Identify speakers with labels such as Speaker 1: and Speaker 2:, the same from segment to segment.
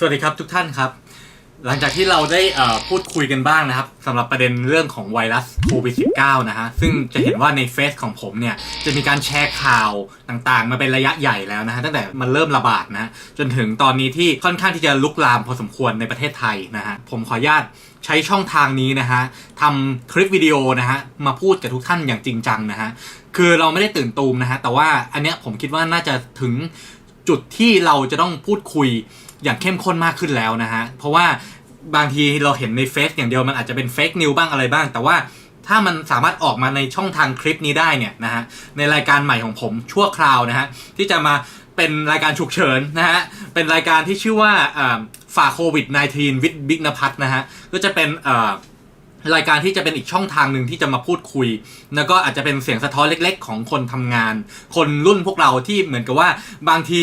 Speaker 1: สวัสดีครับทุกท่านครับ หลังจากที่เราได้พูดคุยกันบ้างนะครับสำหรับประเด็นเรื่องของไวรัสโควิด -19 นะฮะซึ่งจะเห็นว่าในเฟซของผมเนี่ยจะมีการแชร์ข่าวต่างๆ มาเป็นระยะใหญ่แล้วนะฮะตั้งแต่มันเริ่มระบาดนะจนถึงตอนนี้ที่ค่อนข้างที่จะลุกลามพอสมควรในประเทศไทยนะฮะผมขออนุญาตใช้ช่องทางนี้นะฮะทำคลิปวิดีโอนะฮะมาพูดกับทุกท่านอย่างจริงจังนะฮะคือเราไม่ได้ตื่นตูมนะฮะแต่ว่าอันเนี้ยผมคิดว่าน่าจะถึงจุดที่เราจะต้องพูดคุย อย่างเข้มข้นมากขึ้นแล้วนะฮะ เพราะว่าบางทีเราเห็นในเฟซอย่างเดียวมันอาจจะเป็นเฟกนิวบ้างอะไรบ้าง แต่ว่าถ้ามันสามารถออกมาในช่องทางคลิปนี้ได้เนี่ยนะฮะในรายการใหม่ของผมชั่วคราวนะฮะที่จะมาเป็นรายการฉุกเฉินนะฮะเป็นรายการที่ชื่อว่าฝ่าโควิด -19 วิดบิ๊กนภัทนะฮะก็จะเป็นรายการที่จะเป็นอีกช่องทางหนึ่งที่จะมาพูดคุย แล้วก็อาจจะเป็นเสียงสะท้อนเล็ก ๆ ของคนทำงาน คนรุ่นพวกเราที่เหมือนกับว่าบางที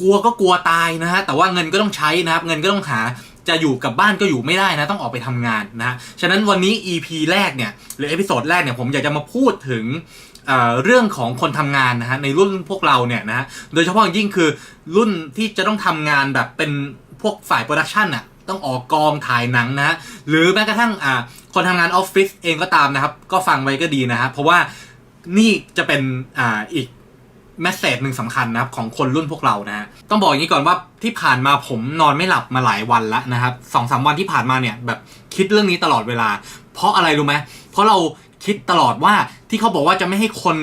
Speaker 1: กลัวก็กลัวตายนะฮะแต่ว่าเงินก็ต้องใช้นะครับเงินก็ต้องหาจะอยู่กับบ้านก็อยู่ไม่ได้นะต้องออกไปทำงานนะฮะฉะนั้นวันนี้ EP แรกเนี่ยหรือเอพิโซดแรกเนี่ยผมอยากจะมาพูดถึงเเรื่องของคนทำงานนะฮะในรุ่นพวกเราเนี่ยนะฮะโดยเฉพาะยิ่งคือรุ่นที่จะต้องทำงานแบบเป็นพวกฝ่ายโปรดักชันน่ะต้องออกกองถ่ายหนังนะฮะหรือแม้กระทั่งอ่าคนทำงานออฟฟิศเองก็ตามนะครับ ก็ฟังไว้ก็ดีนะฮะเพราะว่านี่จะเป็นอ่าอีก แมสเซจหนึ่งสำคัญนะครับของคนรุ่นพวกเรานะฮะต้องบอกอย่างนี้ก่อนว่าที่ผ่านมาผมนอนไม่หลับมาหลายวันแล้วนะครับสองสามวันที่ผ่านมาเนี่ยแบบคิดเรื่องนี้ตลอดเวลา เพราะอะไรรู้ไหมเพราะเราคิดตลอดว่าที่เขาบอกว่าจะไม่ให้คน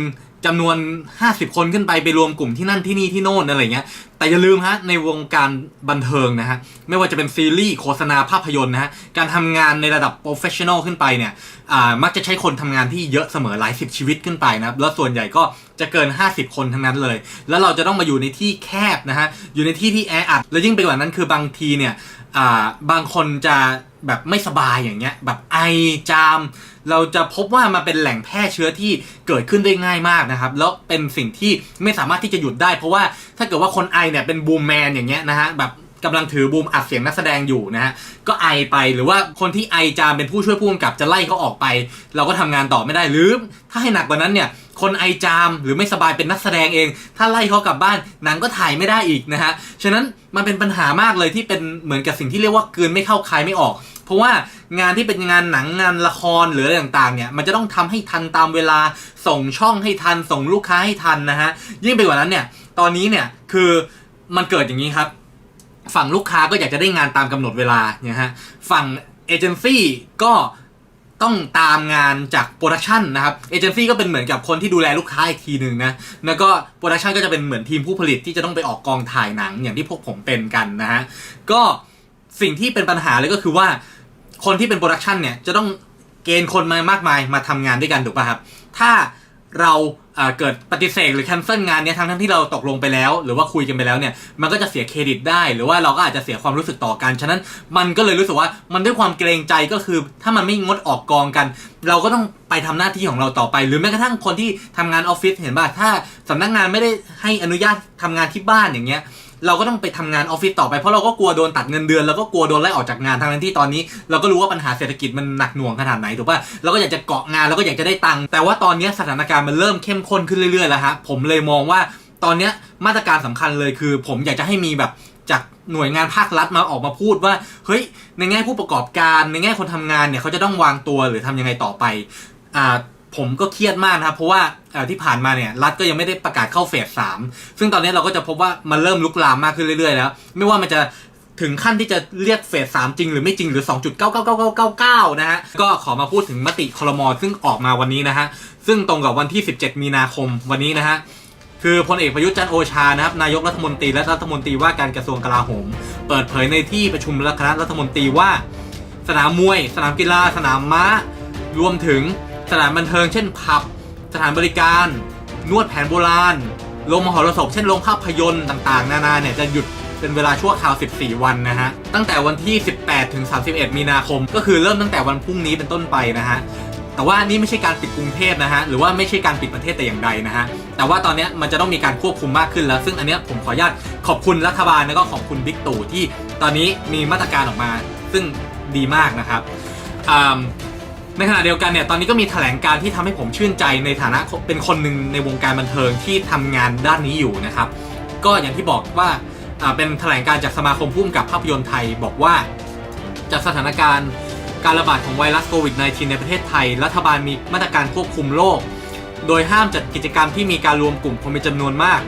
Speaker 1: จำนวน 50 คนขึ้นไปไปรวมกลุ่มที่นั่นที่นี่ที่โน่นอะไรเงี้ย แต่อย่าลืมฮะในวงการบันเทิงนะฮะ ไม่ว่าจะเป็นซีรีส์โฆษณาภาพยนตร์นะฮะ การทำงานในระดับโปรเฟชชั่นอลขึ้นไปเนี่ยอ่ามักจะใช้คนทำงานที่เยอะเสมอหลายสิบชีวิตขึ้นไปนะครับแล้วส่วนใหญ่ก็จะเกิน 50 คนทั้งนั้นเลย แล้วเราจะต้องมาอยู่ในที่แคบนะฮะ อยู่ในที่ที่แออัด แล้วยิ่งไปกว่านั้นคือบางทีเนี่ยอ่าบางคนจะแบบไม่สบายอย่างเงี้ยแบบไอจาม เราจะพบว่ามันเป็นแหล่งแพร่เชื้อที่เกิดขึ้นได้ง่ายมากนะครับ แล้วเป็นสิ่งที่ไม่สามารถที่จะหยุดได้ เพราะว่าถ้าเกิดว่าคนไอเนี่ยเป็นบูมแมนอย่างเงี้ยนะฮะแบบกำลังถือบูมอัดเสียงนักแสดงอยู่นะฮะก็ไอไปหรือว่าคนที่ไอจามเป็นผู้ช่วยผู้กำกับจะไล่เขาออกไป เราก็ทำงานต่อไม่ได้หรือถ้าให้หนักกว่านั้นเนี่ยคนไอจามหรือไม่สบายเป็นนักแสดงเอง ถ้าไล่เขากลับบ้านหนังก็ถ่ายไม่ได้อีกนะฮะฉะนั้นมันเป็นปัญหามากเลยที่เป็นเหมือนกับสิ่งที่เรียกว่ากลืนไม่เข้าคายไม่ออก เพราะว่างานที่เป็นงานหนังงานละครหรืออะไรต่างๆเนี่ยมันจะต้องทำให้ทันตามเวลาส่งช่องให้ทันส่งลูกค้าให้ทันนะฮะยิ่งไปกว่านั้นเนี่ยตอนนี้เนี่ยคือมันเกิดอย่างนี้ครับ ฝั่งลูกค้าก็อยากจะได้งานตามกำหนดเวลาเนี่ยฮะฝั่งเอเจนซี่ก็ต้องตามงานจากโปรดักชันนะครับเอเจนซี่ก็เป็นเหมือนกับคนที่ดูแลลูกค้าอีกทีหนึ่งนะแล้วก็โปรดักชันก็จะเป็นเหมือนทีมผู้ผลิตที่จะต้องไปออกกองถ่ายหนังอย่างที่พวกผมเป็นกันนะฮะก็สิ่งที่เป็นปัญหาเลยก็คือว่า คนที่เป็นโปรดักชันเนี่ยจะต้องเกณฑ์คนมามากมายมาทำงานด้วยกันถูกป่ะครับ ถ้าเราเอ่อเกิดปฏิเสธหรือแคนเซิลงานเนี้ยทั้งทั้งที่เราตกลงไปแล้ว หรือว่าคุยกันไปแล้วเนี่ยมันก็จะเสียเครดิตได้ หรือว่าเราก็อาจจะเสียความรู้สึกต่อกัน ฉะนั้นมันก็เลยรู้สึกว่ามันด้วยความเกรงใจก็คือ ถ้ามันไม่งดออกกองกัน เราก็ต้อง ไปทำหน้าที่ของเราต่อไป หรือแม้กระทั่งคนที่ทำงานออฟฟิศเห็นป่ะถ้าสำนักงานไม่ได้ให้อนุญาตทำงานที่บ้านอย่างเงี้ยเราก็ต้องไปทำงานออฟฟิศต่อไปเพราะเราก็กลัวโดนตัดเงินเดือน แล้วก็กลัวโดนไล่ออกจากงานทั้งนั้นที่ตอนนี้ เราก็รู้ว่าปัญหาเศรษฐกิจมันหนักหน่วงขนาดไหนถูกป่ะเราก็อยากจะเกาะงานเราก็อยากจะได้ตังค์แต่ว่าตอนนี้สถานการณ์มันเริ่มเข้มข้นขึ้นเรื่อยๆแล้วฮะผมเลยมองว่าตอนนี้มาตรการสำคัญเลยคือ ผมอยากจะให้มีแบบจากหน่วยงานภาครัฐมาออกมาพูดว่าเฮ้ยในแง่ผู้ประกอบการในแง่คนทำงานเนี่ยเขาจะต้องวางตัวหรือทำยังไงต่อไป อ่าผมก็เครียดมากนะครับ เพราะว่าที่ผ่านมาเนี่ยรัฐก็ยังไม่ได้ประกาศเข้าเฟสสามซึ่งตอนนี้เราก็จะพบว่ามันเริ่มลุกลามมากขึ้นเรื่อยๆ แล้ว ไม่ว่ามันจะถึงขั้นที่จะเรียกเฟสสามจริงหรือไม่จริงหรือ 2.99999 นะฮะ ก็ขอมาพูดถึงมติคลมอซึ่งออกมาวันนี้นะฮะ ซึ่งตรงกับวันที่ 17 มีนาคมวันนี้นะฮะ คือพลเอกประยุทธ์จันโอชานะครับนายกรัฐมนตรีและรัฐมนตรีว่าการกระทรวงกลาโหม เปิดเผยในที่ประชุมคณะรัฐมนตรีว่า สนามมวย สนามกีฬา สนามม้ารวมถึง สถานบันเทิงเช่นผับ สถานบริการ นวดแผนโบราณโรงมหรสพเช่นโรงภาพยนตร์ต่างๆ นานาเนี่ยจะหยุดเป็นเวลาชั่วคราว 14 วันนะฮะ ตั้งแต่วันที่ 18 ถึง 31 มีนาคม ก็คือเริ่มตั้งแต่วันพรุ่งนี้เป็นต้นไปนะฮะ แต่ว่านี่ไม่ใช่การปิดกรุงเทพนะฮะ หรือว่าไม่ใช่การปิดประเทศแต่อย่างใดนะฮะ แต่ว่าตอนนี้มันจะต้องมีการควบคุมมากขึ้นแล้ว ซึ่งอันนี้ผมขออนุญาตขอบคุณรัฐบาลแล้วก็ขอบคุณบิ๊กตู่ที่ตอนนี้มีมาตรการออกมา ซึ่งดีมากนะครับอ่า ในขณะเดียวกันเนี่ยตอนนี้ก็มีแถลงการที่ทำให้ผมชื่นใจในฐานะเป็นคนหนึ่งในวงการบันเทิงที่ทำงานด้านนี้อยู่นะครับ ก็อย่างที่บอกว่าเป็นแถลงการจากสมาคมผู้กำกับภาพยนตร์ไทยบอกว่า จากสถานการณ์การระบาดของไวรัสโควิด -19 ในประเทศไทย รัฐบาลมีมาตรการควบคุมโรคโดยห้ามจัดกิจกรรมที่มีการรวมกลุ่มคนเป็นจำนวนมาก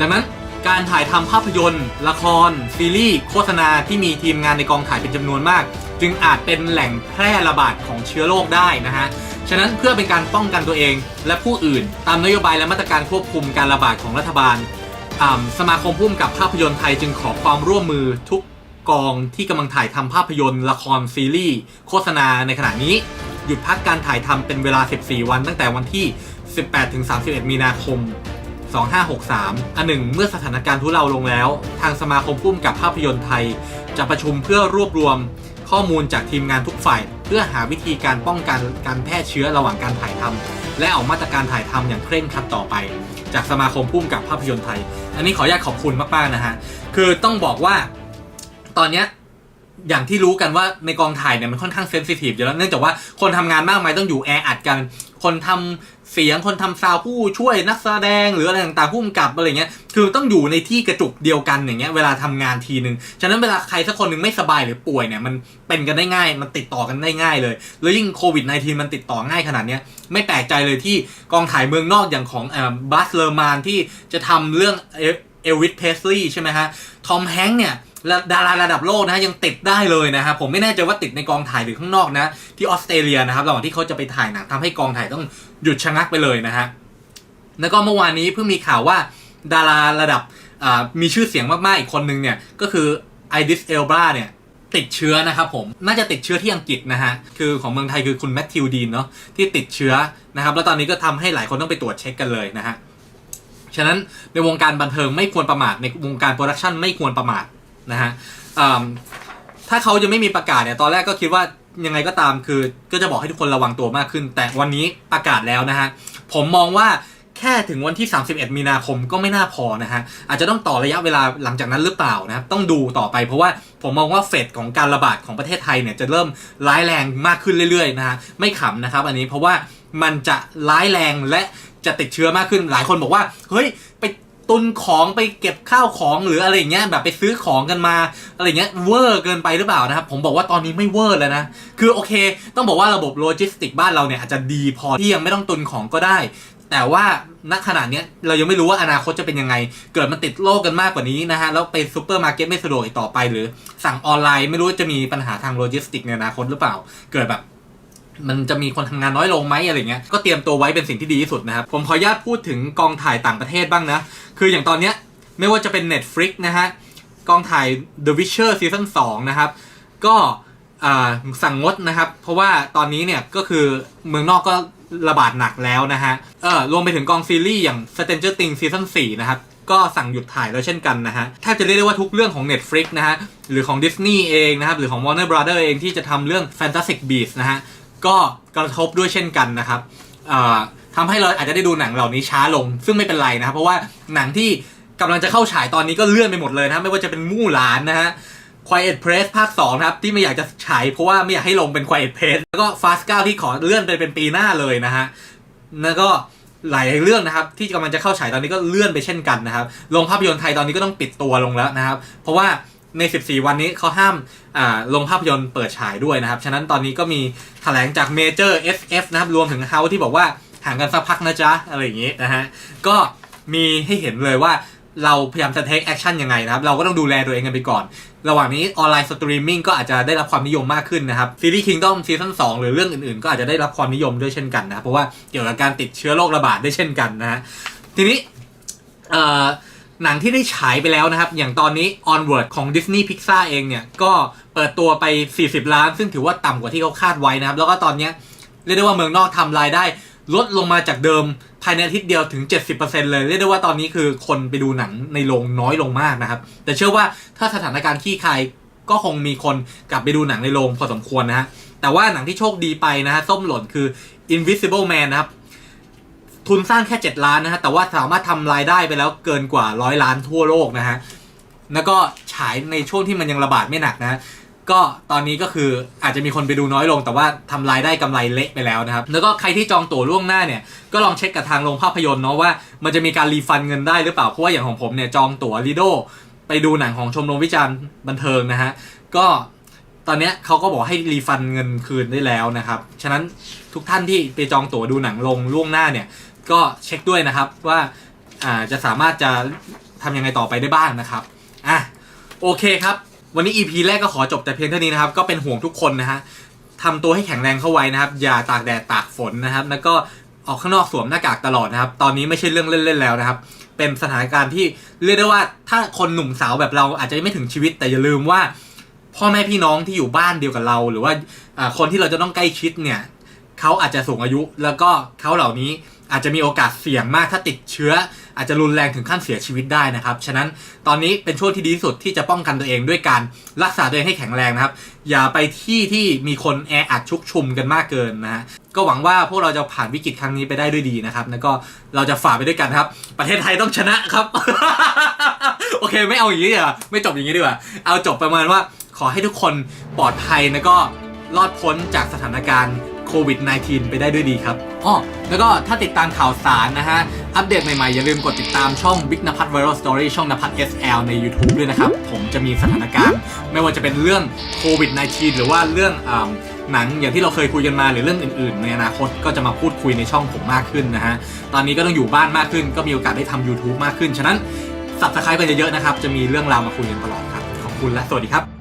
Speaker 1: ดังนั้นการถ่ายทำภาพยนตร์ ละคร ซีรีส์ โฆษณาที่มีทีมงานในกองถ่ายเป็นจำนวนมาก จึงอาจเป็นแหล่งแพร่ระบาดของเชื้อโรคได้นะฮะ ฉะนั้นเพื่อเป็นการป้องกันตัวเองและผู้อื่น ตามนโยบายและมาตรการควบคุมการระบาดของรัฐบาล สมาคมผู้กำกับภาพยนตร์ไทยจึงขอความร่วมมือทุกกองที่กำลังถ่ายทำภาพยนตร์ ละครซีรีส์ โฆษณาในขณะนี้ หยุดพักการถ่ายทำเป็นเวลา 14 วันตั้งแต่วันที่ 18-31 มีนาคม 2563 อันหนึ่งเมื่อสถานการณ์ทุเลาลงแล้ว ทางสมาคมพุ่มกับภาพยนตร์ไทย จะประชุมเพื่อรวบรวม ข้อมูลจากทีมงานทุกฝ่าย เพื่อหาวิธีการป้องกันการแพร่เชื้อระหว่างการถ่ายทำและออกมาตรการถ่ายทำอย่างเคร่งครัดต่อไป จากสมาคมพุ่มกับภาพยนตร์ไทย อันนี้ขออนุญาตขอบคุณมากๆนะฮะคือต้องบอกว่า ตอนเนี้ย อย่างที่รู้กันว่าในกองถ่ายเนี่ยมันค่อนข้างเซนซิทีฟอยู่แล้วเนื่องจากว่าคนทำงานมากมายต้องอยู่แออัดกัน คนทำเสียงคนทำซาวผู้ช่วยนักแสดงหรืออะไรต่างๆผู้กำกับอะไรเงี้ยคือต้องอยู่ในที่กระจุกเดียวกันอย่างเงี้ยเวลาทำงานทีนึงฉะนั้นเวลาใครสักคนหนึงไม่สบายหรือป่วยเนี่ยมันเป็นกันได้ง่าย มันติดต่อกันได้ง่ายเลย แล้วยิ่งโควิด -19 มันติดต่อง่ายขนาดเนี้ยไม่แปลกใจเลยที่กองถ่ายเมืองนอกอย่างของบัสเลอร์มานที่จะทำเรื่องเอลวิสเพสลีย์ใช่ไหมฮะทอมแฮงค์เนี่ย และดาราระดับโลกนะฮะยังติดได้เลยนะครับผมไม่แน่ใจว่าติดในกองถ่ายหรือข้างนอกนะ ที่ออสเตรเลียนะครับระหว่างที่เขาจะไปถ่ายหนังทำให้กองถ่ายต้องหยุดชะงักไปเลยนะฮะแล้วก็เมื่อวานนี้เพิ่งมีข่าวว่าดาราระดับมีชื่อเสียงมากๆอีกคนนึงเนี่ยก็คือไอดิสเอลบราเนี่ยติดเชื้อนะครับผมน่าจะติดเชื้อที่อังกฤษนะฮะคือของเมืองไทยคือคุณแมทธิวดีนเนาะที่ติดเชื้อนะครับแล้วตอนนี้ก็ทำให้หลายคนต้องไปตรวจเช็คกันเลยนะฮะฉะนั้นในวงการบันเทิงไม่ควรประมาทในวงการโปรดักชันไม่ควรประมาท นะฮะถ้าเขาจะไม่มีประกาศเนี่ยตอนแรกก็คิดว่ายังไงก็ตามคือก็จะบอกให้ทุกคนระวังตัวมากขึ้น แต่วันนี้ประกาศแล้วนะฮะผมมองว่าแค่ถึงวันที่ 31 มีนาคมก็ไม่น่าพอนะฮะอาจจะต้องต่อระยะเวลาหลังจากนั้นหรือเปล่านะครับต้องดูต่อไปเพราะว่าผมมองว่าเฟดของการระบาดของประเทศไทยเนี่ยจะเริ่มร้ายแรงมากขึ้นเรื่อยๆนะฮะไม่ขำนะครับอันนี้เพราะว่ามันจะร้ายแรงและจะติดเชื้อมากขึ้นหลายคนบอกว่า เฮ้ยไป ตุนของไปเก็บข้าวของหรืออะไรเงี้ยแบบไปซื้อของกันมาอะไรเงี้ยเวอร์เกินไปหรือเปล่านะครับ ผมบอกว่าตอนนี้ไม่เวอร์แล้วนะ คือโอเค ต้องบอกว่าระบบโลจิสติกบ้านเราเนี่ยอาจจะดีพอที่ยังไม่ต้องตุนของก็ได้ แต่ว่าณขณะเนี้ยเรายังไม่รู้ว่าอนาคตจะเป็นยังไง เกิดมันติดโรคกันมากกว่านี้นะฮะ แล้วไปซูเปอร์มาร์เก็ตไม่สะดวกอีกต่อไป หรือสั่งออนไลน์ไม่รู้จะมีปัญหาทางโลจิสติกในอนาคตหรือเปล่า เกิดแบบ มันจะมีคนทำงานน้อยลงไหมอะไรเงี้ยก็เตรียมตัวไว้เป็นสิ่งที่ดีที่สุดนะครับ ผมขออนุญาตพูดถึงกองถ่ายต่างประเทศบ้างนะ คืออย่างตอนเนี้ยไม่ว่าจะเป็น Netflix นะฮะกองถ่าย The Witcher Season 2นะครับ ก็สั่งงดนะครับ เพราะว่าตอนนี้เนี่ยก็คือเมืองนอกก็ระบาดหนักแล้วนะฮะ เออรวมไปถึงกองซีรีส์อย่าง Stranger Things Season 4นะครับ ก็สั่งหยุดถ่ายแล้วเช่นกันนะฮะแทบจะเรียกได้ว่าทุกเรื่องของ Netflix นะฮะ หรือของ Disney เองนะครับ หรือของ Warner Brother เองที่จะทำเรื่อง Fantastic Beasts นะฮะ ก็กระทบด้วยเช่นกันนะครับทำให้เราอาจจะได้ดูหนังเหล่านี้ช้าลง ซึ่งไม่เป็นไรนะครับ เพราะว่าหนังที่กำลังจะเข้าฉายตอนนี้ก็เลื่อนไปหมดเลยนะไม่ว่าจะเป็นมู่หลานนะฮะ Quiet Place ภาค2นะครับ ที่ไม่อยากจะฉายเพราะว่าไม่อยากให้ลงเป็น Quiet Place แล้วก็ Fast 9ที่ขอเลื่อนไปเป็นปีหน้าเลยนะฮะแล้วก็หลายเรื่องนะครับ ที่กำลังจะเข้าฉายตอนนี้ก็เลื่อนไปเช่นกันนะครับโรงภาพยนตร์ไทยตอนนี้ก็ต้องปิดตัวลงแล้วนะครับ เพราะว่า ใน 14 วันนี้เขาห้ามอ่าโรงภาพยนตร์เปิดฉายด้วยนะครับ ฉะนั้นตอนนี้ก็มีแถลงจากเมเจอร์ SF นะครับรวมถึงเฮาที่บอกว่าห่างกันสักพักนะจ๊ะ อะไรอย่างงี้นะฮะ ก็มีให้เห็นเลยว่าเราพยายามจะ take action ยังไงนะครับ เราก็ต้องดูแลตัวเองกันไปก่อน ระหว่างนี้ออนไลน์สตรีมมิ่งก็อาจจะได้รับความนิยมมากขึ้นนะครับซีรีส์ Kingdom ซีซั่น2หรือเรื่องอื่นๆ ก็อาจจะได้รับความนิยมด้วยเช่นกันนะครับเพราะว่าเกี่ยวกับการติดเชื้อโรคระบาดได้เช่นกันนะฮะทีนี้ หนังที่ได้ฉายไปแล้วนะครับ อย่างตอนนี้ Onward ของ Disney Pixar เองเนี่ย ก็เปิดตัวไป 40 ล้าน ซึ่งถือว่าต่ำกว่าที่เขาคาดไว้นะครับ แล้วก็ตอนนี้เรียกได้ว่าเมืองนอกทำรายได้ ลดลงมาจากเดิมภายในอาทิตย์เดียวถึง 70%เลยเรียกได้ว่าตอนนี้คือคนไปดูหนังในโรงน้อยลงมากนะครับ แต่เชื่อว่าถ้าสถานการณ์ขี้คายก็คงมีคนกลับไปดูหนังในโรงพอสมควรนะฮะแต่ว่าหนังที่โชคดีไปนะฮะส้มหล่นคือ Invisible Man นะครับ ทุนสร้างแค่ 7 ล้านนะฮะ แต่ว่าสามารถทำรายได้ไปแล้วเกินกว่าร้อยล้านทั่วโลกนะฮะ แล้วก็ฉายในช่วงที่มันยังระบาดไม่หนักนะ ก็ตอนนี้ก็คืออาจจะมีคนไปดูน้อยลง แต่ว่าทำรายได้กำไรเละไปแล้วนะครับ แล้วก็ใครที่จองตั๋วล่วงหน้าเนี่ย ก็ลองเช็คกับทางโรงภาพยนตร์เนาะว่ามันจะมีการรีฟันเงินได้หรือเปล่า เพราะว่าอย่างของผมเนี่ยจองตั๋วลีโดไปดูหนังของชมรมวิจารณ์บันเทิงนะฮะ ก็ตอนนี้เขาก็บอกให้รีฟันเงินคืนได้แล้วนะครับ ฉะนั้นทุกท่านที่ไปจองตั๋วดูหนังลงล่วงหน้าเนี่ย ก็เช็คด้วยนะครับว่าจะสามารถจะทำยังไงต่อไปได้บ้างนะครับอะโอเคครับ วันนี้ EP แรกก็ขอจบแต่เพียงเท่านี้นะครับ ก็เป็นห่วงทุกคนนะฮะทำตัวให้แข็งแรงเข้าไว้นะครับ อย่าตากแดดตากฝนนะครับ แล้วก็ออกข้างนอกสวมหน้ากากตลอดนะครับ ตอนนี้ไม่ใช่เรื่องเล่นๆแล้วนะครับ เป็นสถานการณ์ที่เรียกได้ว่าถ้าคนหนุ่มสาวแบบเราอาจจะไม่ถึงชีวิต แต่อย่าลืมว่า พ่อแม่พี่น้องที่อยู่บ้านเดียวกับเรา หรือว่าคนที่เราจะต้องใกล้ชิดเนี่ยเขาอาจจะสูงอายุแล้วก็เขาเหล่านี้ อาจจะมีโอกาสเสี่ยงมากถ้าติดเชื้อ อาจจะรุนแรงถึงขั้นเสียชีวิตได้นะครับ ฉะนั้นตอนนี้เป็นช่วงที่ดีที่สุดที่จะป้องกันตัวเองด้วยการรักษาตัวเองให้แข็งแรงนะครับ อย่าไปที่ที่มีคนแออัดชุกชุมกันมากเกินนะฮะก็หวังว่าพวกเราจะผ่านวิกฤตครั้งนี้ไปได้ด้วยดีนะครับ แล้วก็เราจะฝ่าไปด้วยกันครับ ประเทศไทยต้องชนะครับ โอเคไม่เอาอย่างนี้ดีกว่าไม่จบอย่างนี้ดีกว่า เอาจบประมาณว่าขอให้ทุกคนปลอดภัยแล้วก็รอดพ้นจากสถานการณ์ โควิด -19 ไปได้ด้วยดีครับอ้อแล้วก็ถ้าติดตามข่าวสารนะฮะ อัปเดตใหม่ๆ อย่าลืมกดติดตามช่อง Big นภัทร Viral Story ช่องนภัทร SL ใน YouTube ด้วยนะครับ ผมจะมีสถานการณ์ ไม่ว่าจะเป็นเรื่องโควิด -19 หรือว่าเรื่องอหนังอย่างที่เราเคยคุยกันมาหรือเรื่องอื่นๆ ในอนาคตก็จะมาพูดคุยในช่องผมมากขึ้นนะฮะ ตอนนี้ก็ต้องอยู่บ้านมากขึ้น ก็มีโอกาสได้ทำ YouTube มากขึ้น ฉะนั้นสับสไครต์กันเยอะๆนะครับ จะมีเรื่องราวมาคุยกันตลอดครับ ขอบคุณและสวัสดีครับ